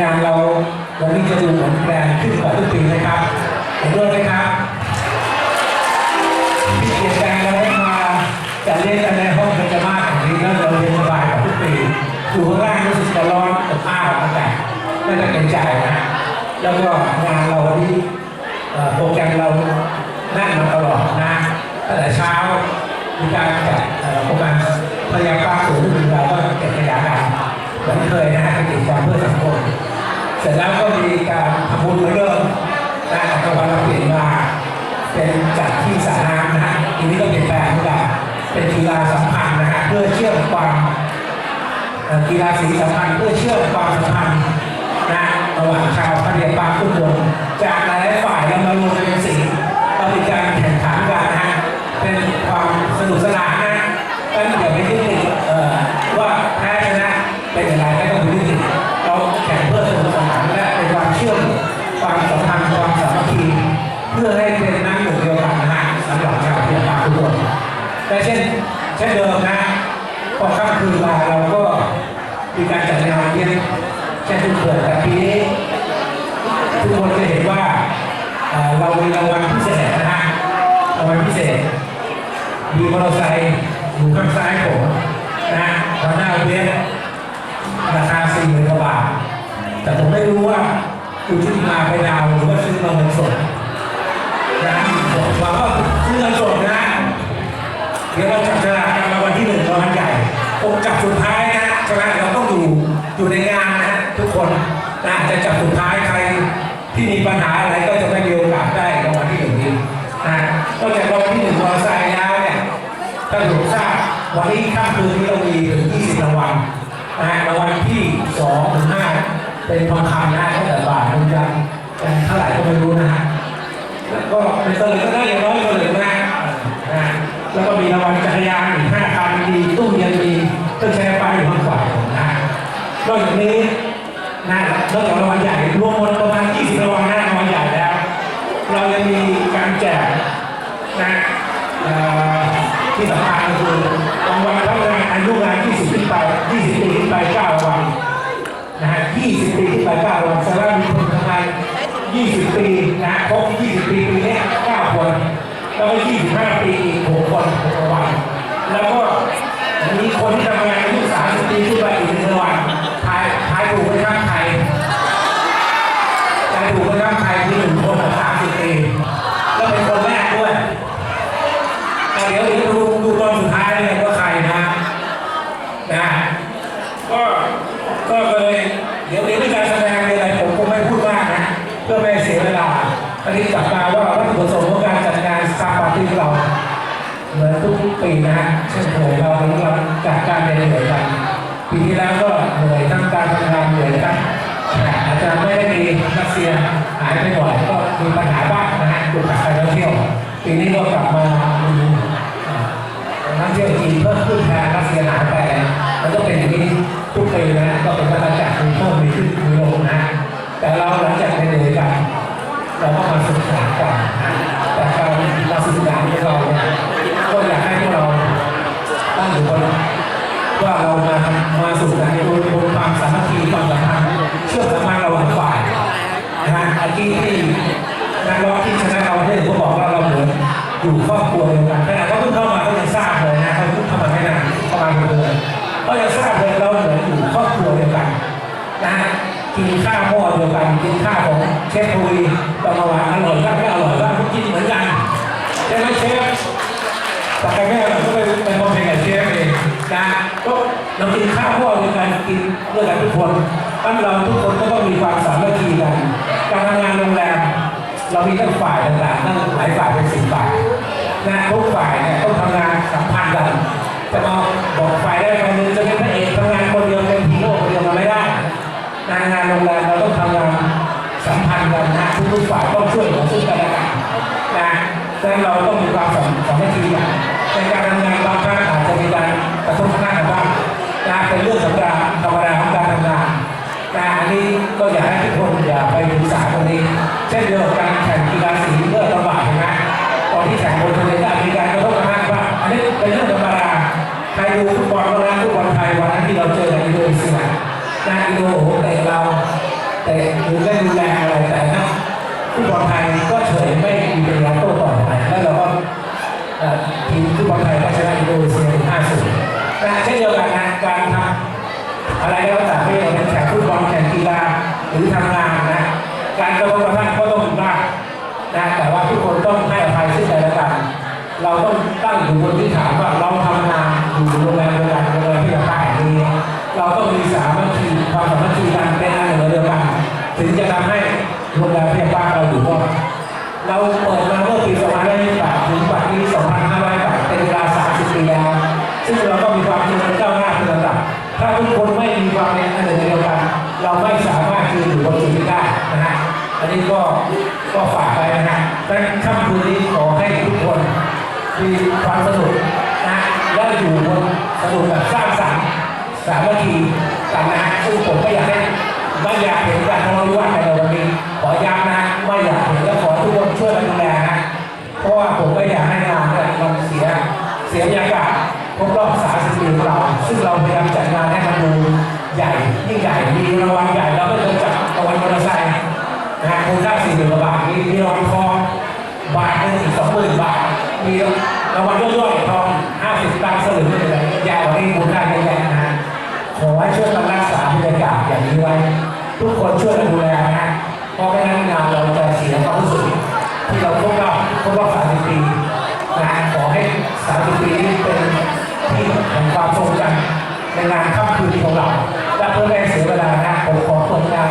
งานเราวันนี้จะดูเหมือนแกรนด์ขึ้นกว่าทุกปีนะครับเห็นด้วยไหมครับพี่เกียรติแกรนด์เราได้มาจัดเล่นกันในห้องเบญจมาศแห่งนี้แล้วเราเรียนสบายกว่าทุกปีอยู่ข้างล่างรู้สึกจะร้อนอบอ้าวอากาศน่าจะเป็นใจนะแล้วก็งานเราวันนี้โปรแกรมเราแน่นมาตลอดนะตั้งแต่เช้ามีการจัดโปรแกรมพยากรณ์สูงขึ้นเราก็เก็บขยะกันเหมือนเคยนะฮะเป็นกิจกรรมเพื่อสังคม เสร็จแล้วก็มีการทำบุญเหมือนเดิมนะแต่ตะวันเราเปลี่ยนมา เป็นจัดที่สระน้ำนะฮะทีนี้ก็เปลี่ยนแปลงเหมือนกันเป็นกีฬาสัมพันธ์นะฮะเพื่อเชื่อมความกีฬาสีสัมพันธ์เพื่อเชื่อมความสัมพันธ์นะระหว่างชาวพระเดียปางทุกคนจากหลายฝ่ายมารวมเป็นสีเรามีการ เช่นเดิมนะพอค่ำคืนมาเราก็มีการจัดงานเลี้ยงเช่นทุกเกิดแต่ปีนี้ทุกคนจะเห็นว่าเรามีรางวัลพิเศษนะฮะรางวัลพิเศษ มีมอเตอร์ไซค์อยู่ข้างซ้ายผมนะตอนหน้าเลี้ยราคาสี่หมื่นกว่าบาทแต่ผมไม่รู้ว่าคุณชุติมาไปดาวหรือว่าซื้อมาเงินสด อยู่ในงานนะทุกคนนะจะจับสุดท้ายใครที่มีปัญหาอะไรก็จะไม่มีโอกาสได้รางวัลที่หนึ่งนี้นะนอกจากรางวัลที่หนึ่งมอเตอร์ไซค์แล้วเนี่ยถ้าผมทราบวันนี้ค่ำคืนนี้เรามีถึง20รางวัลนะรางวัลที่2ถึง5เป็นทองคำนะตั้งแต่บาทถึงกันกันเท่าไหร่ก็ไม่รู้นะฮะแล้วก็เป็นเสลิมก็ได้อย่างน้อยเสลิมนะนะแล้วก็มีรางวัลจักรยาน นอกจากนี้นะนอกจากรางวัลใหญ่รวมหมดประมาณ 20รางวัลหนะรางวัลใหญ่แล้ว เรายังมีการแจกนะที่สำคัญคือรางวัลพนักงานอายุงาน 20 ขึ้นไป 20 ปีขึ้นไป9รางวัลนะฮะ 20 ปีขึ้นไป9รางวัลแสดงว่ามีคนทำงาน 20 ปีนะครบ 20 ปีปีนี้9คนแล้วก็ 25 ปีอีก6คน6รางวัลแล้วก็มีคนที่ทำงานอายุ 30 ปีขึ้นไปอีกหนึ่งรางวัลทายทายถูกไหมครับใครทายถูกไหมครับใครคือหนึ่งคนกับ30 ปี แล้วเป็นคนแรกด้วยแต่เดี๋ยวเดี๋ยวดูดูตอนสุดท้ายเลยว่าใครนะ นะก็ก็เลยเดี๋ยวเดี๋ยวมีการแสดงมีอะไรผมคงไม่พูดมากนะเพื่อไม่ให้เสียเวลาอันนี้กลับมาว่าวัตถุประสงค์ของการจัดงานซาปาร์ตี้ของเราเหมือนทุกๆปี เหนื่อยเราเราจัดการในเหนื่อยกันปีที่แล้วก็เหนื่อยทั้งการทำงานเหนื่อยทั้งอาจารย์ไม่ได้มีรัสเซียหายไปบ่อยก็มีปัญหาบ้างนะฮะจุดขัดการท่องเที่ยวปีนี้ก็กลับมามีอ่านักเที่ยวจีนเพิ่มขึ้นแทนรัสเซียหายไปมันก็เป็นอย่างนี้ อยู่ครอบครัวเดียวกันขนาดเขาเพิ่งเข้ามาเขายังทราบเลยนะเขาเพิ่งเข้ามาไม่นานประมาณเดือนเขายังทราบเลยเราเหมือนอยู่ครอบครัวเดียวกันนะกินข้าวหม้อเดียวกันกินข้าวของเชฟทุยตอมาหวานอร่อยบ้างไม่อร่อยบ้างกินเหมือนกันใช่ไหมเชฟแต่ใครไม่อร่อยก็ไปไปมองเพลงกับเชฟเองนะก็เรากินข้าวหม้อเดียวกันกินด้วยกันทุกคนตั้งเราทุกคนก็ต้องมีความสามัคคีกันการทำงานโรงแรมเรามีทั้งฝ่ายต่างๆตั้งหลายฝ่ายเป็นสิบฝ่าย นะทุกฝ่ายเนี่ยต้องทำงานสัมพันธ์กันจะมาบอกฝ่ายได้ฝ่ายหนึงจะเป็นพระเอกทำงานคนเดียวเป็นฮีโร่คนเดียวมันไม่ได้งานงานโรงแรมเราต้องทำงานสัมพันธ์กันนะทุกฝ่ายต้องช่วยเหลือซึ่งกันและกันนะดังนั้นเราต้องมีความสาสามัคคีกันในการทำงานบางครั้งอาจจะมีการกระทบกระทั่งกันบ้างนะเป็นเรื่องธรรมดาธรรมดาของการทำงานนะอันนี้ก็อยากให้ทุกคนอย่าไปศึกษาตรงนี้ เช่นเดียวกับการแข่ ยไม่มีเป็นการโต้ตอไปแล้วเราก็ทีมฟุตบอลไทยก็ชนะอินโดนีเซียถึง5-0นะเช่นเดียวกันนะการทำอะไรก็แล้วแต่ไม่ว่าจะเป็นแข่งฟุตบอลแข่งกีฬาหรือทำงานนะการกระทบกระทั่งก็ต้องมีบ้างนะแต่ว่าทุกคนต้องให้อภัยซึ่งกันและกันเราต้องตั้งอยู่บนพื้นฐานว่าเราทำงานอยู่โรงแรมเดียวกันโรงแรมที่เราตั้งแห่งนี้เราต้องมีสามัคคีความสามัคคีกันเป็นอันหนึ่งเดียวกันถึงจะทำให้โรงแรมเพียงบ้านเราันนี้ก็ก็ฝากไปนะฮะดังนั้นค่ำคืนนี้ขอให้ทุกคนมีความสนุกนะและอยู่บนสนุกแบบสร้างสรรค์สามัคคีกันนะซึ่งผมก็อยากให้ไม่อยากเห็นการทะเลาะวิวาทในวันนี้ขอย้ำนะไม่อยากเห็นาทหนึ่งอีกสองหมื่นบาท มีรางวัลย่อยๆทองห้าสิบตังค์สลึงอะไรใหญ่กว่านี้มูลค่าเยอะแยะนะฮะขอให้ช่วยกันรักษาบรรยากาศอย่างนี้ไว้ ทุกคนช่วยกันดูแลนะเพราะไม่งั้นงานเราจะเสียความรู้สึกที่เราครบรอบครบรอบ30ปีนะฮะขอให้30ปีนี้เป็นที่แห่งความทรงจำในงานค่ำคืนของเราและเพื่อไม่เสียเวลานะผมขอเปิดงาน